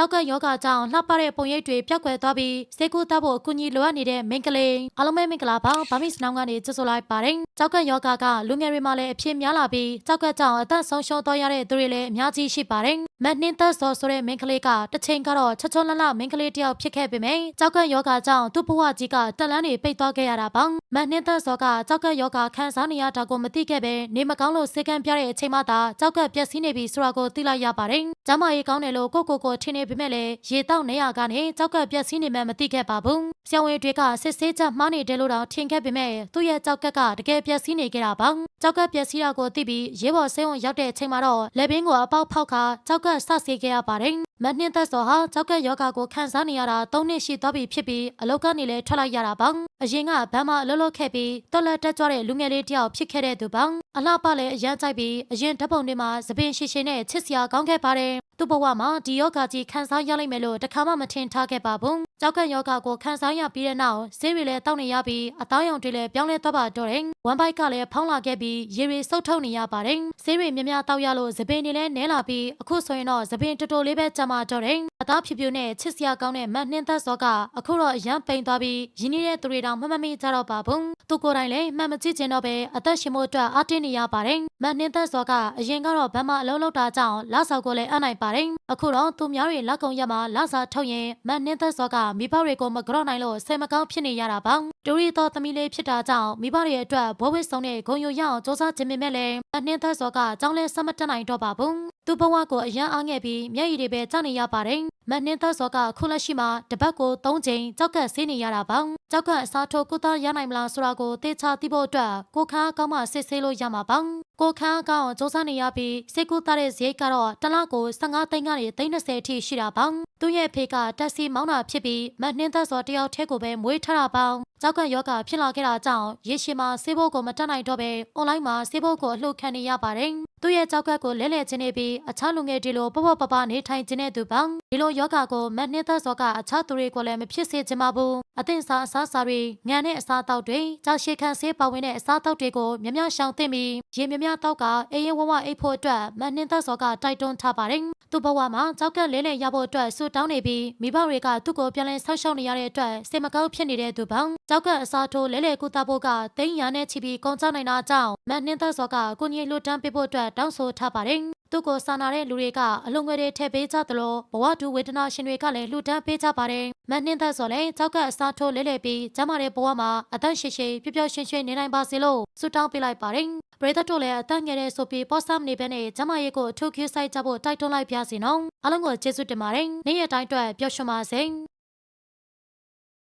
ကြောက်ကယောဂကြောင့်လှပတဲ့ပုံရိပ်တွေပျောက်ကွယ်သွားပြီးစေကူတတ်ဖို့အကူအညီလိုအပ်နေတဲ့မိန်းကလေးအားလုံးပဲမင်္ဂလာပါဗာမစ်နောင်ကနေကြိုဆိုလိုက်ပါတယ်ကြောက်ကယောဂကလူငယ်တွေမှာလည်းအဖြစ်များလာပြီးကြောက်ကကြောင့်အသက်ဆုံးရှုံးသွားရတဲ့သူတွေလည်းအများကြီးရှိပါတယ် မတ်နှင်းသက်စောဆိုတဲ့မိန်းကလေးကတစ်ချိန်ကတော့ချွတ်ချွတ်လန့်လန့်မိန်းကလေးတစ်ယောက်ဖြစ်ခဲ့ပေမယ့်ကြောက်ကယောဂကြောင့်သူ့ဘဝကြီးကတက်လန်းတွေပိတ်သွားခဲ့ရတာပါမတ်နှင်းသက်စောကကြောက်ကယောဂခံစားနေရတာကိုမသိခဲ့ပဲနေမကောင်းလို့စေကံပြတဲ့အချိန်မှသာကြောက်ကပျက်စီးနေပြီဆိုတာကိုသိလိုက်ရပါတယ်ကျမရေကောင်းတယ်လို့ကိုကိုကိုထင်နေပေမဲ့လည်းရေတောက်နေရကနေကြောက်ကပျက်စီးနေမှမသိခဲ့ပါဘူးဆရာဝန်တွေကစစ်ဆေးချက်မှားနေတယ်လို့တော့ထင်ခဲ့ပေမဲ့သူ့ရဲ့ကြောက်ကကတကယ်ပျက်စီးနေခဲ့တာပါကြောက်ကပျက်စီးတာကိုသိပြီးရေပေါ်ဆေးရုံရောက်တဲ့အချိန်မှာတော့လက်ဘင်းကိုအပေါက်ဖောက်ခါကြောက်ကဆဆေးခဲ့ရပါတယ်မနှင်းသက်စောဟာကြောက်ကယောဂါကိုခံစားနေရတာ၃နှစ်ရှိသွားပြီဖြစ်ပြီးအလောက်ကနေလည်းထွက်လိုက်ရတာပါ အရင်ကဗန်းမအလုပ်လုပ်ခဲ့ပြီးတော်လက်တက်ကြွတဲ့လူငယ်လေးတစ်ယောက်ဖြစ်ခဲ့တဲ့သူပါအလှပလည်းအရန်ကြိုက်ပြီးအရင်ဓာတ်ပုံတွေမှာသပင်ရှိရှိနဲ့ချစ်စရာကောင်းခဲ့ပါတယ်သူ့ဘဝမှာဒီယောဂါကြီးခံစားရလိမ့်မယ်လို့တခါမှမထင်ထားခဲ့ပါဘူးကြောက်ကယောဂါကိုခံစားရပြီးတဲ့နောက်ဆေးတွေလည်းတောက်နေရပြီးအသားရောင်တွေလည်းပြောင်းလဲသွားပါတော့တယ်ဝမ်ဘိုက်ကလည်းဖောင်းလာခဲ့ပြီးရေတွေစုပ်ထုတ်နေရပါတယ်ဆေးတွေများများတောက်ရလို့သပင်တွေလည်းနဲလာပြီးအခုဆိုရင်တော့သပင်တော်တော်လေးပဲကြမှာတော့တယ်အသားဖြူဖြူနဲ့ချစ်စရာကောင်းတဲ့မတ်နှင်းသက်စောကအခုတော့အရန်ပိန်သွားပြီးရင်းနှီးတဲ့သူတွေတောင်မမမိကြတော့ပါဘူးသူကိုယ်တိုင်လည်းမှတ်မကြည့်ချင်တော့ပဲအသက်ရှင်ဖို့အတွက်အားတင်းနေရပါတယ်မတ်နှင်းသက်စောကအရင်ကတော့ဗန်းမအလုံးလောက်တာကြောင့်လက်ဆောက်ကိုလည်းအပ်နိုင်ပါတယ်အခုတော့သူများတွေလက်ကုံရက်မှာလက်စာထုတ်ရင်မတ်နှင်းသက်စောကမိဘတွေကိုမကြော့နိုင်လို့ဆယ်မကောင်းဖြစ်နေရတာပါတူရီတော်သမီးလေးဖြစ်တာကြောင့်မိဘတွေအတွက်ဘဝဝစ်ဆုံးတဲ့ဂုံယုံရအောင်စ조사ခြင်းပေမဲ့လည်းမတ်နှင်းသက်စောကကြောင်းလဲဆက်မတက်နိုင်တော့ပါဘူး သူ့ဘဝကိုအရန်အားငယ်ပြီးမျက်ရည်တွေပဲကျနေရပါတယ်မတ်နှင်းသက်စောကခုလက်ရှိမှာတပတ်ကို၃ချိန်ကြောက်ကက်ဆေးနေရတာပါကြောက်ကအစားထိုးကုသရနိုင်မလားဆိုတာကိုသေချာသိဖို့အတွက်ကိုခန်းကောင်းမှစစ်ဆေးလို့ရမှာပါကိုခန်းကောင်းစ조사နေရပြီးစိတ်ကူးသားတဲ့ဈေးကတော့တစ်လကို15သိန်းကနေ30အထိရှိတာပါသူ့ရဲ့ဖေကတက်စီမောင်းတာဖြစ်ပြီးမတ်နှင်းသက်စောတယောက်တည်းကိုပဲမွေးထားတာပါကြောက်ကယောဂဖြစ်လာခဲ့တာကြောင့်ရေရှည်မှာဆေးဘိုးကိုမတက်နိုင်တော့ပဲအွန်လိုင်းမှာဆေးဘိုးကိုအလှုပ်ခံနေရပါတယ် သူ့ရဲ့ကြောက်ကက်ကိုလဲလှယ်ခြင်းနေပြီးအခြားလူငယ်တွေလိုပပပပနေထိုင်ခြင်းတဲ့သူပါဒီလိုယောဂကိုမတ်နှင်းသက်စောကအခြားသူတွေကိုလည်းမဖြစ်စေချင်ပါဘူးအသင့်စားအစားအစာတွေငံတဲ့အစားအသောက်တွေကြောက်ရှည်ခံဆေးပါဝင်တဲ့အစားအသောက်တွေကိုမြမြရှောင်သင့်ပြီးရေမြမြတောက်ကအေးရဝဝအိတ်ဖို့အတွက်မတ်နှင်းသက်စောကတိုက်တွန်းထားပါတယ်သူ့ဘဝမှာကြောက်ကက်လဲလှယ်ရဖို့အတွက်ဆူတောင်းနေပြီးမိဘတွေကသူ့ကိုပြန်လည်ဆောက်ရှောက်နေရတဲ့အတွက်စိတ်မကောင်းဖြစ်နေတဲ့သူပါကြောက်ကက်အစားထိုးလဲလှယ်ကုသဖို့ကတိန်ရနဲ့ချီပြီးကုန်ကျနိုင်တာကြောင့်မတ်နှင်းသက်စောကကိုကြီးလွတ်တန်းပေးဖို့အတွက်တောင်းဆိုထားပါတယ်သူ့ကိုစာနာတဲ့လူတွေကအလုံငွေတွေထည့်ပေးကြသလိုဘဝတူဝေဒနာရှင်တွေကလည်းလှူဒန်းပေးကြပါတယ်။မတ်နှင်းသက်ဆိုလည်းကြောက်ကအစားထိုးလဲလှယ်ပြီးကျမတဲ့ဘဝမှာအသက်ရှိရှိပျော်ပျော်ရွှင်ရွှင်နေနိုင်ပါစေလို့ဆုတောင်းပေးလိုက်ပါတယ်။ပရိသတ်တို့လည်းအသက်ငယ်တဲ့ဆိုပြီးပေါ်ဆမ်နေပဲနဲ့ကျမရဲ့ကိုအထူးခူးဆိုင်ကြဖို့တိုက်တွန်းလိုက်ပါစီနော်။အားလုံးကိုကျေးဇူးတင်ပါတယ်။နေ့ရက်တိုင်းအတွက်ပျော်ရွှင်ပါစေ။